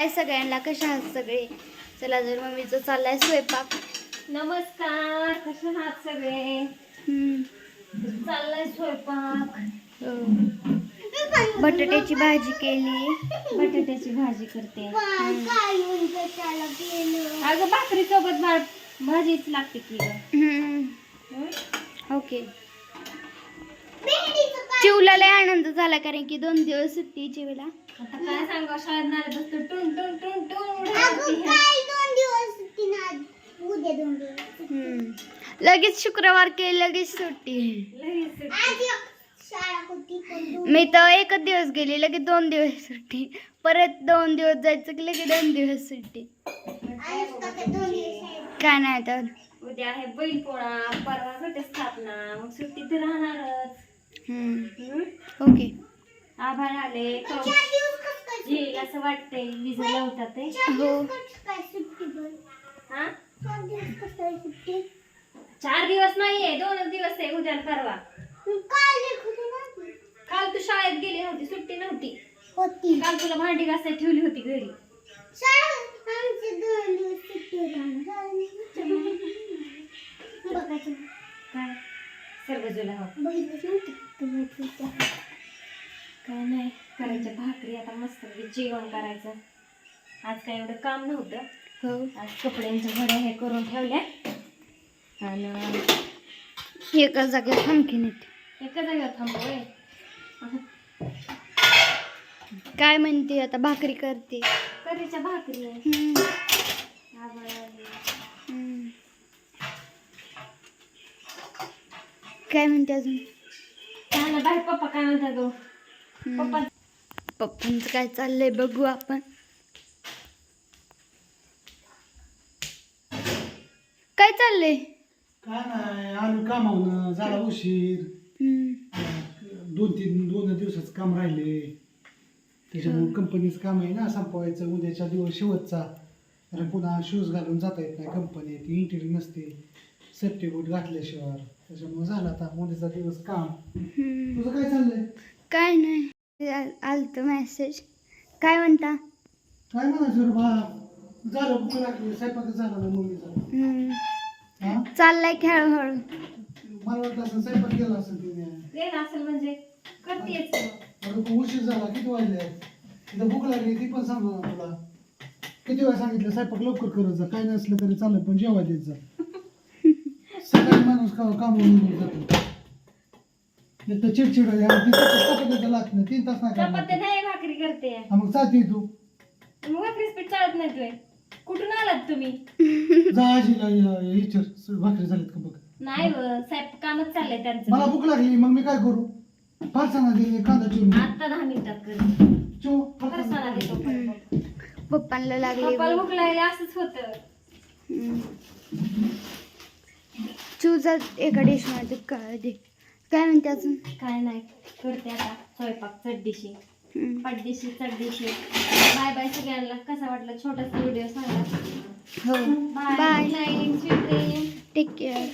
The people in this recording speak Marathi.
काय सगळ्यांना कशा आहात सगळे? चला जर मम्मीचं चाललाय स्वयंपाक. नमस्कार कसे आहात सगळे. चाललाय स्वयंपाक. हो. बटाट्याची भाजी केली. बटाट्याची भाजी करते. अगं भाकरी सोबत भाजीच लागते की. हं? ओके चिवला लय आनंद झाला कारण की दोन दिवस सुट्टी चिवला. आता काय सांगा शाळेत नाही बसतो. टुन टुन टुन टुन उडत राहते. हम्म. लगेच शुक्रवार केली लगेच सुट्टी. लगेच सुट्टी. मी तर एकच दिवस गेली लगेच दोन दिवस सुट्टी. परत दोन दिवस जायचं की लगेच दोन दिवस सुट्टी. काय नाही तर उद्या आहे बैलपोळा परवा घटस्थापना मग सुट्टी तर राहणारच? ओके. आभाळ आले. येईल असं वाटतंय वीज लावतात ते. हो. हा? चार दिवस नाहीये दोनच दिवस आहे उद्या आणि परवा. काल तू शाळेत गेली नव्हती सुट्टी नव्हती. काल तुला भांडी घासाय ठेवली होती घरी. काय हो. काय नाही करायच्या भाकरी आता मस्त जेवण करायचं. आज काय एवढं काम नव्हतं. हो. आज कपड्यांच्या घड्या हे करून ठेवल्या. आणि एका जागेत थांबकीन येते एका जागेवर थांबवय काय म्हणते आता? भाकरी करते. कधीच्या भाकरी हम्म. आभाळ आले. हम्म. काय म्हणते अजून? बाहेर पप्पा काय म्हणतात गो. पप्पा पप्पांचं काय चाललंय बघू आपण. काय चाललंय? काय नाही आलो कामावनं झाला उशीर. हम्म. दोन तीन दोन दिवसाचं काम राहिले. त्याच्यामुळे कंपनीचं काम आहे ना संपवायचं. उद्याच्या दिवस शेवटचा. आणि पुन्हा शूज घालून जाता येत नाही कंपनीत इंटरी नसते. सेफ्टी बूट घातल्याशिवाय. त्याच्यामुळे झालं आता उद्याचा दिवस काम. तुझं काय चाललंय? काय नाही. आलत मेसेज काय म्हणता? काय म्हणायचं रे बा झालं भूक लागली. स्वयंपाक झाला ना मम्मीचा हम्म. हा? चाललाय की हळूहळू मला वाटतं असं स्वयंपाक केला असेल तिने. असेल म्हणजे? करतेच तू उशीर झाला. किती वाजले? तिथं भूक लागली ती पण सांगू ना तुला. किती वेळा सांगितलं? स्वयंपाक लवकर करत जा. काय नसलं तरी चालेल पण जेवाय देत जा. सकाळी माणूस का कामावून निघून जातो. एक तर चिडचिड लागत. नाही तीन तास नाही काम चपात्या नाही भाकरी करते. हा, मग चालते तू. मग चालत नाही तुय कुठून आलात तुम्ही? जा आजीला विचार भाकरी झालीत का बघ. नाही व साहेब कामच चाललंय मला त्यांचं भूक लागली मग मी काय करू? फारसाना दिली कांदा चिरून आता दहा मिनिटात करते चो फरसाणा देतो हम्म. पप्पांना लागले पप्पाला भूक लागली असंच होतं. चूजा एका डिशमध्ये काय दे काय म्हणते अजून? काय नाही. करते आता स्वयंपाक चड्डीशी हम्म. पड्डीशी चड्डीशी बाय बाय सगळ्यांना. कसा वाटला छोटासा व्हिडिओ सांगा. हो. Bye bye take care